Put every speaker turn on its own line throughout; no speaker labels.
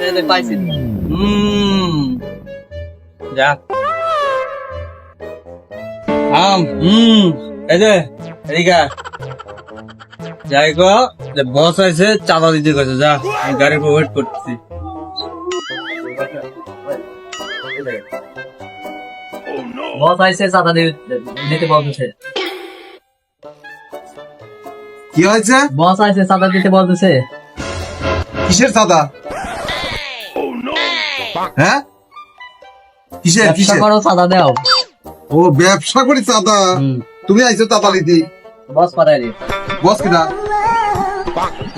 এই যে পাইছি
হুম যা আম হুম এই যে এদিকে আয়। যাই গো যে বস আছে চাঁদা দিতে গেছে যা আমি গাড়ির উপর ওয়েট করতেছি
বস আইসে চাঁদা দিয়ে দিতে বলতেছে
কি হয়েছে
বস চাঁদা দিতে বলতেছে
কিসের চাঁদা হ্যাঁ? কিসের
ব্যবসা
কিসের?
করো চাঁদা দাও।
ও ব্যবসা করি চাঁদা। তুমি আইছো চাঁদা লিতি
বস পাঠাই দি।
বস কিনা?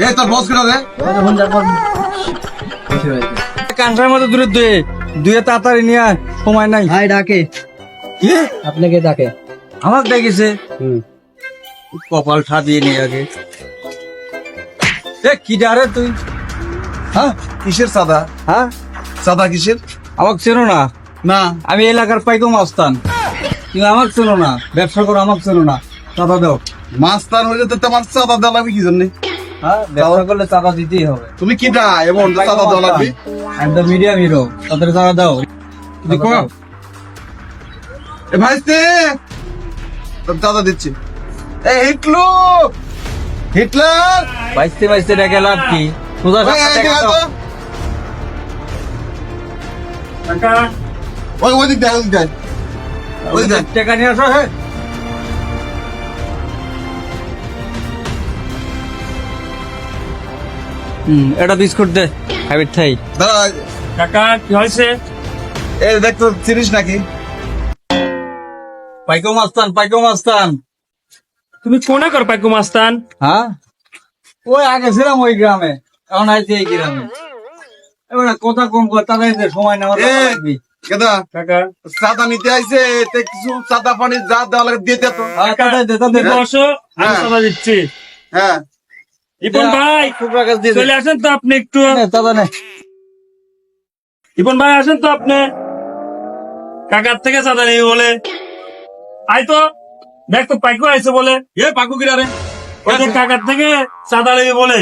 এ তোর বস কিনা রে?
কানসার মতো দূরে দুয়ে দুয়ে তাড়াতাড়ি নিয়ে সময় নাই।
ভাই ডাকে।
কি?
আপনাকে ডাকে।
আমার দেখেছে কপাল ঠাপিয়ে নিয়ে আগে। এ কি ডারে তুই? হ্যাঁ
কিসের চাঁদা?
হ্যাঁ?
চাঁদা কিসের?
আমাকে চেনো না?
না।
আমি এলাকার পাইকম আস্তান। তুমি আমাকে চেনো না। ব্যবসা করো আমাকে চেনো না। চাঁদা দাও।
মাস্তান হইলে তো তোমার চাঁদা দেওয়া লাগবে কি জন্য
হ্যাঁ ব্যবসা করলে চাঁদা দিতেই হবে।
তুমি কি না এমন চাঁদা দেওয়া লাগবে?
আমি তো মিডিয়াম হিরো তাদের চাঁদা দাও।
দেখো এ ভাইস্তে! চাঁদা দিচ্ছি। এ হিটলু! হিটলার!
ডেকে লাভ কি? সোজা টাকা।
ওই ওই দিক দেয় ওই দিক দেয় ওই দেখ।
টাকা নিয়ে আসো হ্যাঁ। হুম এটা বিস্কুট দে হ্যাবিট থাই।
কাকা কি হয়েছে?
এ দেখ তো চিনিস নাকি?
পাইকম আস্তান পাইকম আস্তান
তুমি কোনে কর পাইকু মাস্তান।
হ্যাঁ? ওই আগে ছিলাম ওই গ্রামে এখন আইছি এই গ্রামে। এবার কথা কম কর সময় নেওয়া
এ কেদা
কাকা।
চাঁদা নিতে আইছে এতে কিছু চাঁদা পানি যা দেওয়া লাগে দিয়ে দে তো।
বসো আমি
হ্যাঁ।
দিচ্ছি।
হ্যাঁ।
ইপন ভাই চলে আসেন তো আপনি একটু।
দাদা নে।
ইপন ভাই আসেন তো আপনি। কাকার থেকে চাঁদা নেই বলে। আই তো দেখ তো পাইকু আইছে বলে।
এ পাকু কিরা রে
ওই যে কাকার থেকে চাঁদা নেই বলে।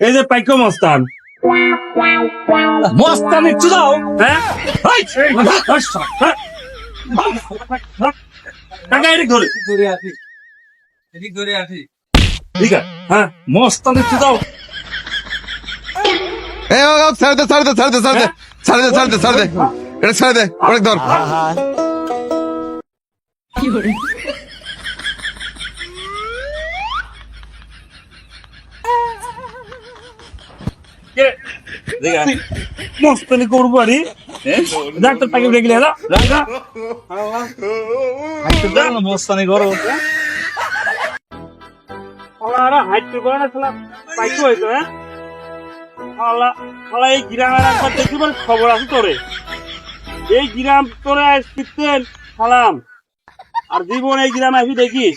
এই যে পাইকু মস্তান।
মস্তান একটু দাও।
হ্যাঁ। কাকা এদিক ধরে।
দূরে আসি এদিক দূরে আসি
ঠিক আছে হ্যাঁ মস্তান একটু দাও
ছাড় দে ছাড় দে ছাড় দে ছাড় দে। ছাড় দে ছাড় দে ছাড় দে। এটা ছাড় দে অনেক ধর।
মস্তানি করব আরে। ডাক্তার তাকে দেখলে
মস্তানি করো।
না খেলা হ্যাঁ? খালা খালা এই গ্রামের একবার দেখি বলে খবর আছে তোরে। এই গ্রাম তোরে আসতেন খালাম আর জীবন এই গ্রামে আসি দেখিস।